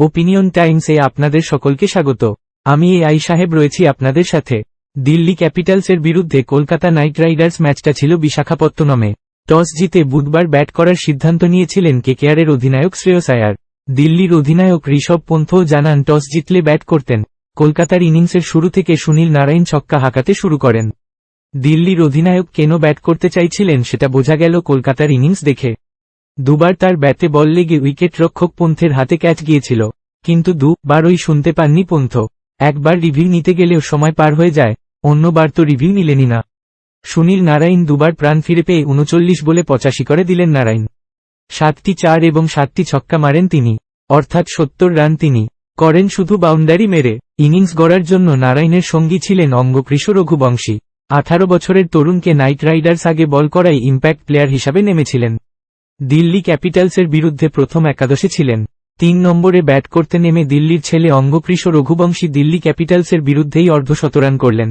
Opinion টাইমসে আপনাদের সকলকে স্বাগত। আমি এ আই সাহেব রয়েছি আপনাদের সাথে। দিল্লি ক্যাপিটালসের বিরুদ্ধে কলকাতা নাইট রাইডার্স ম্যাচটা ছিল বিশাখাপত্তনমে। টস জিতে বুধবার ব্যাট করার সিদ্ধান্ত নিয়েছিলেন কেকেআরের অধিনায়ক শ্রেয়স আয়ার। দিল্লির অধিনায়ক ঋষভ পন্থও জানান, টস জিতলে ব্যাট করতেন। কলকাতার ইনিংসের শুরু থেকে সুনীল নারায়ণ ছক্কা হাঁকাতে শুরু করেন। দিল্লির অধিনায়ক কেন ব্যাট করতে চাইছিলেন সেটা বোঝা গেল কলকাতার ইনিংস দেখে। দুবার তার ব্যাটে বল লেগে উইকেট রক্ষক পন্থের হাতে ক্যাচ গিয়েছিল, কিন্তু দুবারই শুনতে পাননি পন্থ। একবার রিভিউ নিতে গেলেও সময় পার হয়ে যায়, অন্যবার তো রিভিউ নিলেনি না। সুনীল নারায়ণ দুবার প্রাণ ফিরে পেয়ে উনচল্লিশ বলে পঁচাশি করে দিলেন নারায়ণ। সাতটি চার এবং সাতটি ছক্কা মারেন তিনি, অর্থাৎ সত্তর রান তিনি করেন শুধু বাউন্ডারি মেরে। ইনিংস গড়ার জন্য নারায়ণের সঙ্গী ছিলেন অঙ্গকৃষ রঘুবংশী। আঠারো বছরের তরুণকে নাইট রাইডার্স আগে বল করাই ইম্প্যাক্ট প্লেয়ার হিসাবে নেমেছিলেন। দিল্লি ক্যাপিটালসের বিরুদ্ধে প্রথম একাদশে ছিলেন। তিন নম্বরে ব্যাট করতে নেমে দিল্লির ছেলে অঙ্গকৃষ রঘুবংশী দিল্লি ক্যাপিটালসের বিরুদ্ধেই অর্ধশতরান করলেন।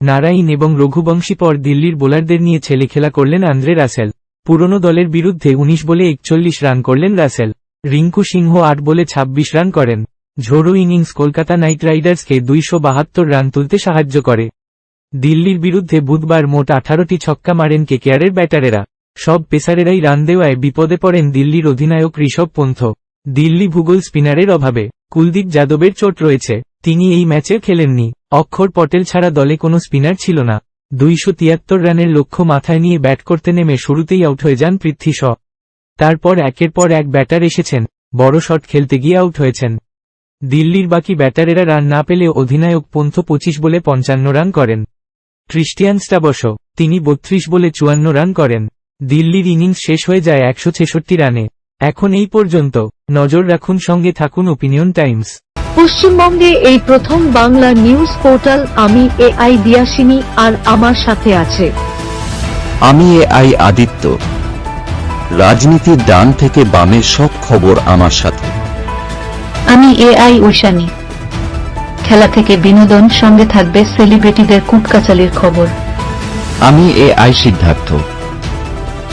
নারায়ণ এবং রঘুবংশী পর দিল্লির বোলারদের নিয়ে ছেলে খেলা করলেন আন্দ্রে রাসেল। পুরনো দলের বিরুদ্ধে ১৯ বলে একচল্লিশ রান করলেন রাসেল। রিঙ্কু সিংহ আট বলে ২৬ রান করেন। ঝোড়ো ইনিংস কলকাতা নাইট রাইডার্সকে দুইশো বাহাত্তর রান তুলতে সাহায্য করে। দিল্লির বিরুদ্ধে বুধবার মোট আঠারোটি ছক্কা মারেন কেকেআরের ব্যাটারেরা। সব পেসারেরাই রান দেওয়ায় বিপদে পড়েন দিল্লির অধিনায়ক ঋষভ পন্থ। দিল্লি ভূগোল স্পিনারের অভাবে কুলদীপ যাদবের চোট রয়েছে, তিনি এই ম্যাচে খেলেননি, অক্ষর পটেল ছাড়া দলে কোনো স্পিনার ছিল না। দুইশো তিয়াত্তর রানের লক্ষ্য মাথায় নিয়ে ব্যাট করতে নেমে শুরুতেই আউট হয়ে যান পৃথ্বী শ। তারপর একের পর এক ব্যাটার এসেছেন, বড় শট খেলতে গিয়ে আউট হয়েছেন। দিল্লির বাকি ব্যাটারেরা রান না পেলে অধিনায়ক পন্থ পঁচিশ বলে পঞ্চান্ন রান করেন। ক্রিস্টিয়ান স্টাবস তিনি বত্রিশ বলে চুয়ান্ন রান করেন। দিল্লির ইনিংস শেষ হয়ে যায় একশো ছেষট্টি রানে। এখন এই পর্যন্ত নজর রাখুন সঙ্গে থাকুন ওপিনিয়ন টাইমস পশ্চিমবঙ্গে এই প্রথম বাংলা নিউজ পোর্টাল আমি এ আই দিয়াসিনী আর আমার সাথে আছে। আমি এ আই আদিত্য। রাজনীতির ডান থেকে বামের সব খবর আমার সাথে। আমি এ আই ঐশানী। খেলা থেকে বিনোদন সঙ্গে থাকবে সেলিব্রিটিদের কুটকাচালির খবর। আমি এ আই সিদ্ধার্থ।